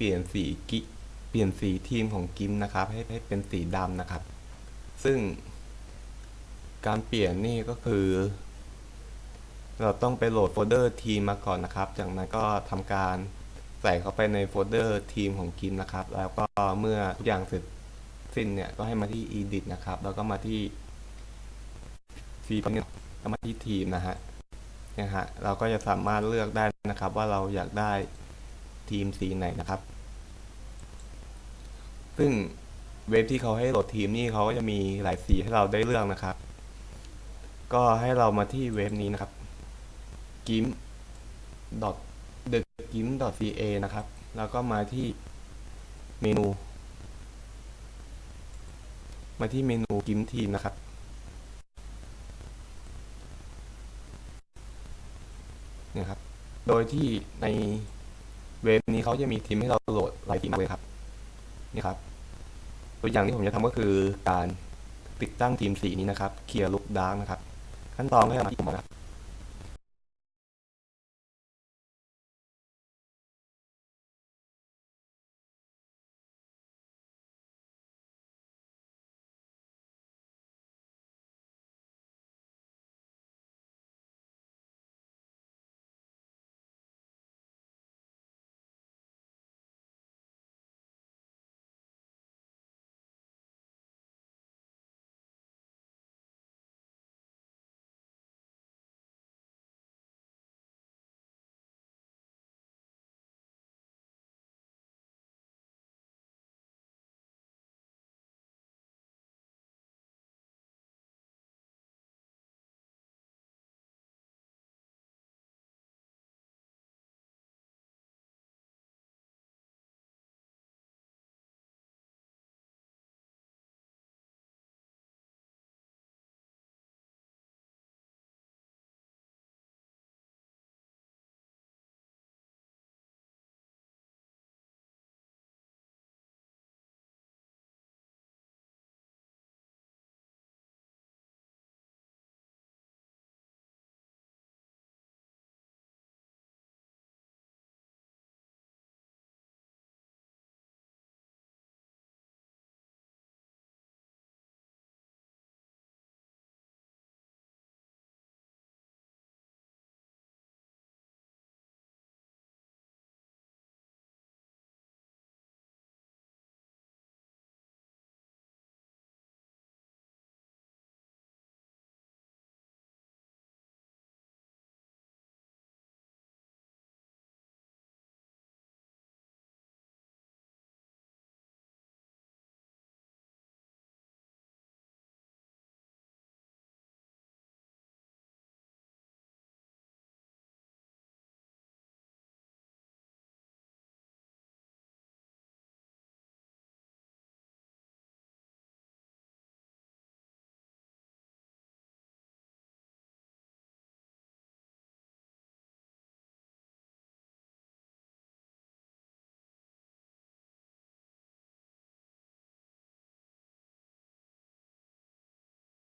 ปลี่ยนสีกิเปลี่ยนสีทีมของกิมนะครับ ให้ให้เป็นสีดำนะครับ ซึ่งการเปลี่ยนนี่ก็คือ เราต้องไปโหลดโฟลเดอร์ทีมมาก่อนนะครับ จากนั้นก็ทำการใส่เข้าไปในโฟลเดอร์ทีมของกิมนะครับ แล้วก็เมื่อทุกอย่างเสร็จสิ้นเนี่ยก็ให้มาที่ edit นะครับ แล้วก็มาที่ฟีฟเนี่ยก็มาที่ทีมนะฮะเนี่ยฮะเราก็จะสามารถเลือกได้นะครับว่าเราอยากได้ทีมสีไหนนะครับ ซึ่งเว็บที่เขาให้โหลดทีมนี่เขาก็จะมีหลายสีให้เราได้เลือกนะครับ ก็ให้เรามาที่เว็บนี้นะครับ gim the gim ca นะครับ แล้วก็มาที่เมนู มาที่เมนูกิมทีมนะครับเนี่ยครับ โดยที่ในเว็บนี้เขาจะมีทีมให้เราโหลดหลายทีมเลยครับ นี่ครับ ตัวอย่างที่ผมจะทำก็คือการติดตั้งทีมสีนี้นะครับ เคลียร์ลุกดาร์กนะครับ ขั้นตอนก็จะมาที่ผมนะครับ